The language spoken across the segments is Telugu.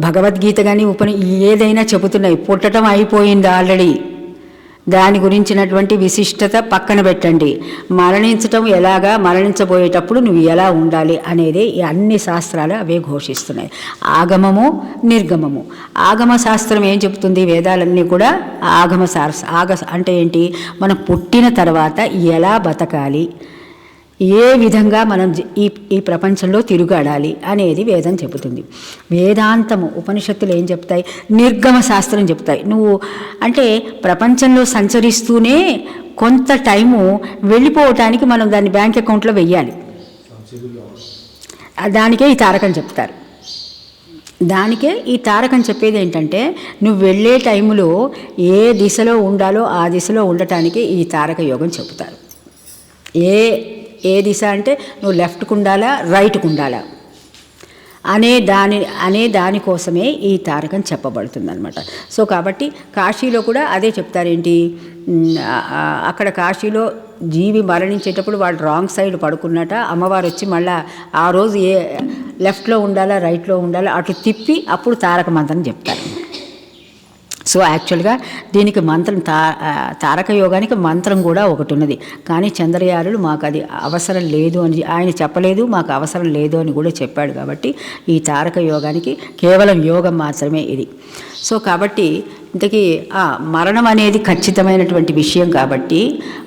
భగవద్గీత కానీ ఉపని ఏదైనా చెబుతున్నాయి పుట్టడం అయిపోయింది ఆల్రెడీ. దాని గురించినటువంటి విశిష్టత పక్కన పెట్టండి. మరణించటం ఎలాగా మరణించబోయేటప్పుడు నువ్వు ఎలా ఉండాలి అనేది అన్ని శాస్త్రాలు అవే ఘోషిస్తున్నాయి. ఆగమము నిర్గమము. ఆగమ శాస్త్రం ఏం చెబుతుంది? వేదాలన్నీ కూడా ఆగమ శాస్త్ర ఆగ అంటే ఏంటి? మనం పుట్టిన తర్వాత ఎలా బతకాలి? ఏ విధంగా మనం ఈ ఈ ప్రపంచంలో తిరుగాడాలి అనేది వేదం చెబుతుంది. వేదాంతము ఉపనిషత్తులు ఏం చెప్తాయి? నిర్గమ శాస్త్రం చెప్తాయి. నువ్వు అంటే ప్రపంచంలో సంచరిస్తూనే కొంత టైము వెళ్ళిపోవటానికి మనం దాన్ని బ్యాంక్ అకౌంట్లో వెయ్యాలి. దానికే ఈ తారకం చెప్తారు. దానికే ఈ తారకం చెప్పేది ఏంటంటే నువ్వు వెళ్ళే టైంలో ఏ దిశలో ఉండాలో ఆ దిశలో ఉండటానికి ఈ తారక యోగం చెబుతారు. ఏ ఏ దిశ అంటే నువ్వు లెఫ్ట్కు ఉండాలా రైట్కు ఉండాలా అనే దాని అనే దానికోసమే ఈ తారకం చెప్పబడుతుందనమాట సో కాబట్టి కాశీలో కూడా అదే చెప్తారేంటి? అక్కడ కాశీలో జీవి మరణించేటప్పుడు వాళ్ళు రాంగ్ సైడ్ పడుకున్నట అమ్మవారు వచ్చి మళ్ళా ఆ రోజు ఏ లెఫ్ట్లో ఉండాలా రైట్లో ఉండాలా అటు తిప్పి అప్పుడు తారక మంత్రం చెప్తారు సో యాక్చువల్గా దీనికి మంత్రం తా తారక యోగానికి మంత్రం కూడా ఒకటి ఉన్నది. కానీ చంద్రయారుడు మాకు అది అవసరం లేదు అని ఆయన చెప్పలేదు మాకు అవసరం లేదు అని కూడా చెప్పాడు కాబట్టి ఈ తారక యోగానికి కేవలం యోగం మాత్రమే ఇది. సో కాబట్టి ఇంతకీ మరణం అనేది ఖచ్చితమైనటువంటి విషయం కాబట్టి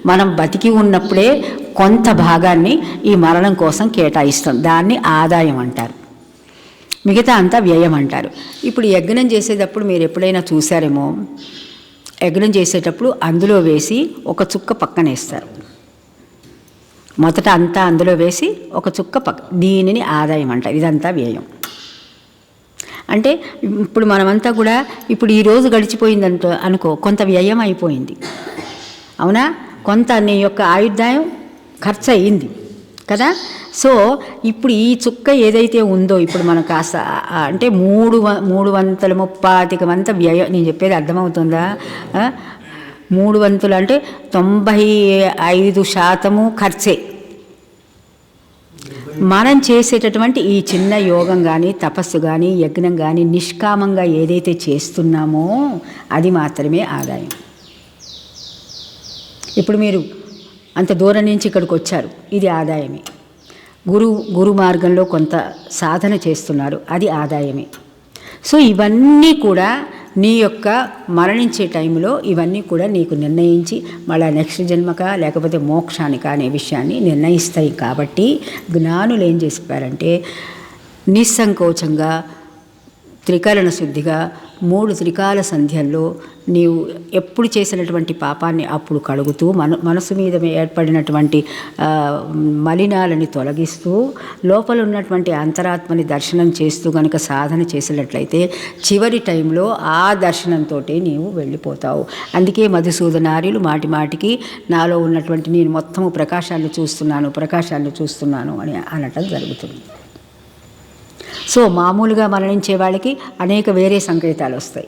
మనం బతికి ఉన్నప్పుడే కొంత భాగాన్ని ఈ మరణం కోసం కేటాయిస్తాం. దాన్ని ఆదాయం అంటారు. మిగతా అంతా వ్యయం అంటారు. ఇప్పుడు యజ్ఞం చేసేటప్పుడు మీరు ఎప్పుడైనా చూసారేమో? యజ్ఞం చేసేటప్పుడు అందులో వేసి ఒక చుక్క పక్కన వేస్తారు. మొదట అంతా అందులో వేసి ఒక చుక్క పక్క దీనిని ఆదాయం అంటారు. ఇదంతా వ్యయం. అంటే ఇప్పుడు మనమంతా కూడా ఇప్పుడు ఈరోజు రోజు అనుకో కొంత వ్యయం అయిపోయింది. అవునా? కొంత నీ యొక్క ఆయుర్దాయం ఖర్చు అయింది కదా? సో ఇప్పుడు ఈ చుక్క ఏదైతే ఉందో ఇప్పుడు మనం కాస్త అంటే మూడు మూడు వంతుల ముప్పాతిక వంత వ్యయం నేను చెప్పేది అర్థమవుతుందా? మూడు వంతులు అంటే తొంభై ఐదు శాతము ఖర్చే. మనం చేసేటటువంటి ఈ చిన్న యోగం కానీ తపస్సు కానీ యజ్ఞం కానీ నిష్కామంగా ఏదైతే చేస్తున్నామో అది మాత్రమే ఆదాయం. ఇప్పుడు మీరు అంత దూరం నుంచి ఇక్కడికి వచ్చారు. ఇది ఆదాయమే. గురు గురు మార్గంలో కొంత సాధన చేస్తున్నారు. అది ఆదాయమే. సో ఇవన్నీ కూడా నీ యొక్క మరణించే టైంలో ఇవన్నీ కూడా నీకు నిర్ణయించి మళ్ళా నెక్స్ట్ జన్మక లేకపోతే మోక్షానిక అనే విషయాన్ని నిర్ణయిస్తాయి. కాబట్టి జ్ఞానులు ఏం చెప్పారంటే నిస్సంకోచంగా త్రికరణ శుద్ధిగా మూడు త్రికాల సంధ్యల్లో నీవు ఎప్పుడు చేసినటువంటి పాపాన్ని అప్పుడు కడుగుతూ మన మనసు మీద ఏర్పడినటువంటి మలినాలని తొలగిస్తూ లోపల ఉన్నటువంటి అంతరాత్మని దర్శనం చేస్తూ కనుక సాధన చేసినట్లయితే చివరి టైంలో ఆ దర్శనంతో నీవు వెళ్ళిపోతావు. అందుకే మధుసూదనార్యులు మాటి మాటికి నాలో ఉన్నటువంటి నేను మొత్తము ప్రకాశాన్ని చూస్తున్నాను ప్రకాశాన్ని చూస్తున్నాను అని అనటం జరుగుతుంది. సో మామూలుగా మరణించే వాళ్ళకి అనేక వేరే సంకేతాలు వస్తాయి.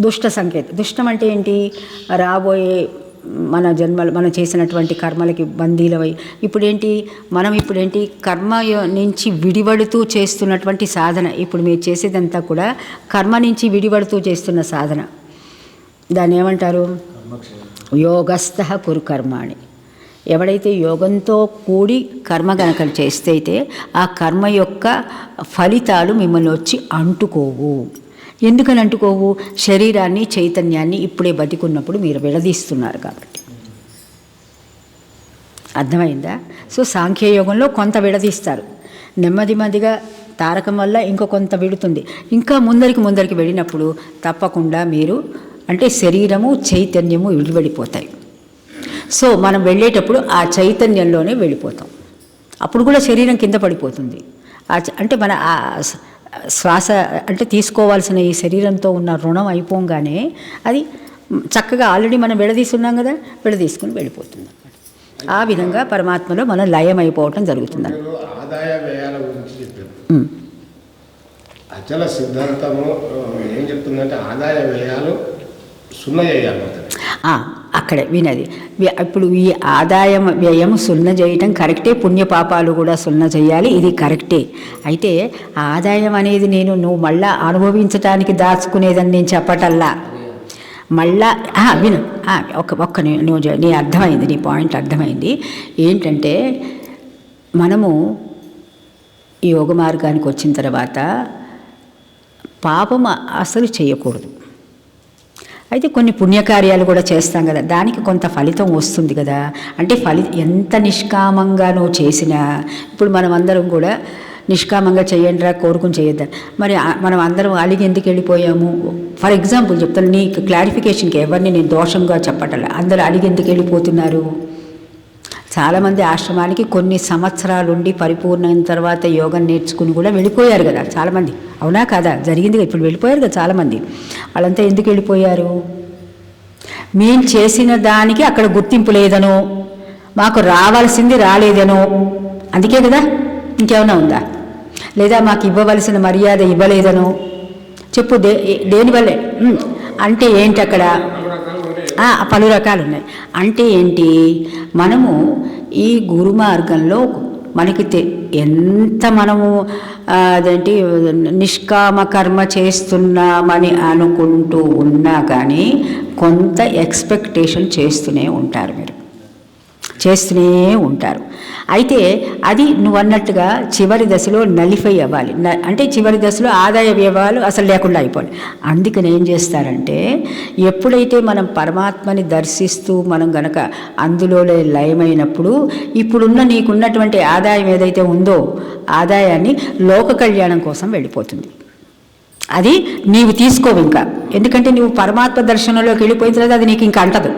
దుష్ట సంకేతం దుష్టం అంటే ఏంటి? రాబోయే మన జన్మలు మనం చేసినటువంటి కర్మలకి బందీలవై ఇప్పుడేంటి? మనం ఇప్పుడేంటి? కర్మ నుంచి విడిపడుతూ చేస్తున్నటువంటి సాధన. ఇప్పుడు మీరు చేసేదంతా కూడా కర్మ నుంచి విడిపడుతూ చేస్తున్న సాధన. దాన్ని ఏమంటారు? యోగస్థ కురు కర్మాణి. ఎవడైతే యోగంతో కూడి కర్మ గనక చేస్తే అయితే ఆ కర్మ యొక్క ఫలితాలు మిమ్మల్ని వచ్చి అంటుకోవు. ఎందుకని అంటుకోవు? శరీరాన్ని చైతన్యాన్ని ఇప్పుడే బతికున్నప్పుడు మీరు విడదీస్తున్నారు కాబట్టి. అర్థమైందా? సో సాంఖ్యయోగంలో కొంత విడదీస్తారు. నెమ్మది మదిగా తారకం వల్ల ఇంకో కొంత విడుతుంది. ఇంకా ముందరికి ముందరికి వెళ్ళినప్పుడు తప్పకుండా మీరు అంటే శరీరము చైతన్యము విడిపడిపోతాయి సో మనం వెళ్ళేటప్పుడు ఆ చైతన్యంలోనే వెళ్ళిపోతాం. అప్పుడు కూడా శరీరం కింద పడిపోతుంది. అంటే మన శ్వాస అంటే తీసుకోవాల్సిన ఈ శరీరంతో ఉన్న రుణం అయిపోగానే అది చక్కగా ఆల్రెడీ మనం విడదీస్తున్నాం కదా విడదీసుకుని వెళ్ళిపోతుంది. ఆ విధంగా పరమాత్మలో మనం లయం అయిపోవటం జరుగుతుంది ఆదాయ వ్యయాల గురించి చెప్పారు. అచల సిద్ధాంతము ఏం చెప్తుందంటే ఆదాయ వ్యయాలు సున్నా చేయాలి ఆ, అక్కడే వినది. ఇప్పుడు ఈ ఆదాయం వ్యయం సున్న చేయటం కరెక్టే పుణ్యపాపాలు కూడా సున్న చేయాలి ఇది కరెక్టే. అయితే ఆదాయం అనేది నేను నువ్వు మళ్ళా అనుభవించటానికి దాచుకునేదని నేను చెప్పటల్లా? మళ్ళా విను. ఒక ఒక్క ని- నువ్వు నీ అర్థమైంది నీ పాయింట్ అర్థమైంది. ఏంటంటే మనము యోగ మార్గానికి వచ్చిన తర్వాత పాపం అసలు చేయకూడదు. అయితే కొన్ని పుణ్యకార్యాలు కూడా చేస్తాం కదా. దానికి కొంత ఫలితం వస్తుంది కదా. అంటే ఫలి ఎంత నిష్కామంగా నువ్వు చేసినా ఇప్పుడు మనం అందరం కూడా నిష్కామంగా చేయండిరా కోరుకుని చేయొద్దా. మరి మనం అందరం అలిగి ఎందుకు వెళ్ళిపోయాము? ఫర్ ఎగ్జాంపుల్ చెప్తాను నీకు క్లారిఫికేషన్కి ఎవరిని నేను దోషంగా చెప్పటల్లా అందరూ అలిగి ఎందుకు వెళ్ళిపోతున్నారు? చాలామంది ఆశ్రమానికి కొన్ని సంవత్సరాలుండి పరిపూర్ణమైన తర్వాత యోగం నేర్చుకుని కూడా వెళ్ళిపోయారు కదా చాలామంది. అవునా కాదా? జరిగింది ఇప్పుడు వెళ్ళిపోయారు కదా చాలామంది. వాళ్ళంతా ఎందుకు వెళ్ళిపోయారు? మేము చేసిన దానికి అక్కడ గుర్తింపు లేదనో మాకు రావాల్సింది రాలేదనో అందుకే కదా ఇంకేమైనా ఉందా? లేదా మాకు ఇవ్వవలసిన మర్యాద ఇవ్వలేదనో? చెప్పు దే దేనివల్లే? అంటే ఏంటి అక్కడ? పలు రకాలు ఉన్నాయి. అంటే ఏంటి? మనము ఈ గురు మార్గంలో మనకి తె ఎంత మనము అదేంటి నిష్కామ కర్మ చేస్తున్నామని అనుకుంటూ ఉన్నా కానీ కొంత ఎక్స్పెక్టేషన్ చేస్తూనే ఉంటారు మీరు. చేస్తూనే ఉంటారు. అయితే అది నువ్వు అన్నట్టుగా చివరి దశలో నలిఫై అవ్వాలి. అంటే చివరి దశలో ఆదాయ వ్యయాలు అసలు లేకుండా అయిపోవాలి. అందుకని ఏం చేస్తారంటే ఎప్పుడైతే మనం పరమాత్మని దర్శిస్తూ మనం గనక అందులోనే లయమైనప్పుడు ఇప్పుడున్న నీకున్నటువంటి ఆదాయం ఏదైతే ఉందో ఆదాయాన్ని లోక కళ్యాణం కోసం వెళ్ళిపోతుంది. అది నీవు తీసుకోవు ఇంకా. ఎందుకంటే నువ్వు పరమాత్మ దర్శనంలోకి వెళ్ళిపోయిన తర్వాత అది నీకు ఇంకా అంటదు.